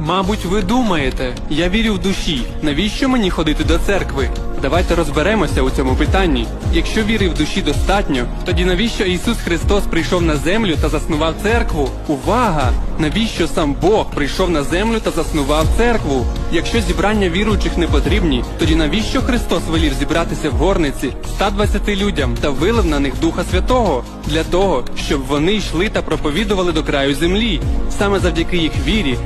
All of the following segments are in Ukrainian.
Мабуть, ви думаєте, я вірю в душі. Навіщо мені ходити до церкви? Давайте розберемося у цьому питанні. Якщо віри в душі достатньо, тоді навіщо Ісус Христос прийшов на землю та заснував церкву? Увага! Навіщо сам Бог прийшов на землю та заснував церкву? Якщо зібрання віруючих не потрібні, тоді навіщо Христос велів зібратися в горниці 120 людям та вилив на них Духа Святого? Для того, щоб вони йшли та проповідували до краю землі. Саме завдяки їх вірі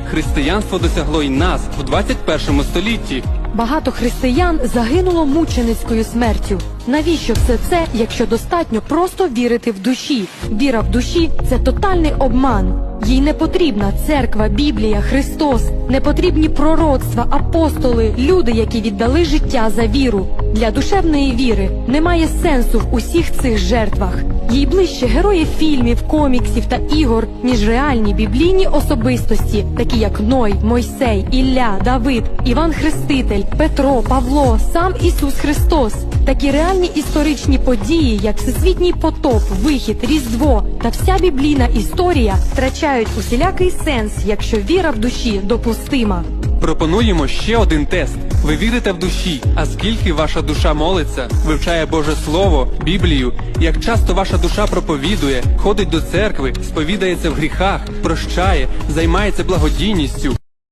християнство досягло й нас у 21 столітті. Багато християн загинуло мученицькою смертю. Навіщо все це, якщо достатньо просто вірити в душі? Віра в душі це тотальний обман. Їй не потрібна церква, Біблія, Христос, не потрібні пророцтва, апостоли, люди, які віддали життя за віру. Для душевної віри немає сенсу в усіх цих жертвах. Їй ближче герої фільмів, коміксів та ігор, ніж реальні біблійні особистості, такі як Ной, Мойсей, Ілля, Давид, Іван Хреститель, Петро, Павло, сам Ісус Христос. Такі реальні історичні події, як всесвітній потоп, вихід, різдво та вся біблійна історія втрачають усілякий сенс, якщо віра в душі допустима. Пропонуємо ще один тест. Ви вірите в душі, а скільки ваша душа молиться, вивчає Боже Слово, Біблію, як часто ваша душа проповідує, ходить до церкви, сповідається в гріхах, прощає, займається благодійністю.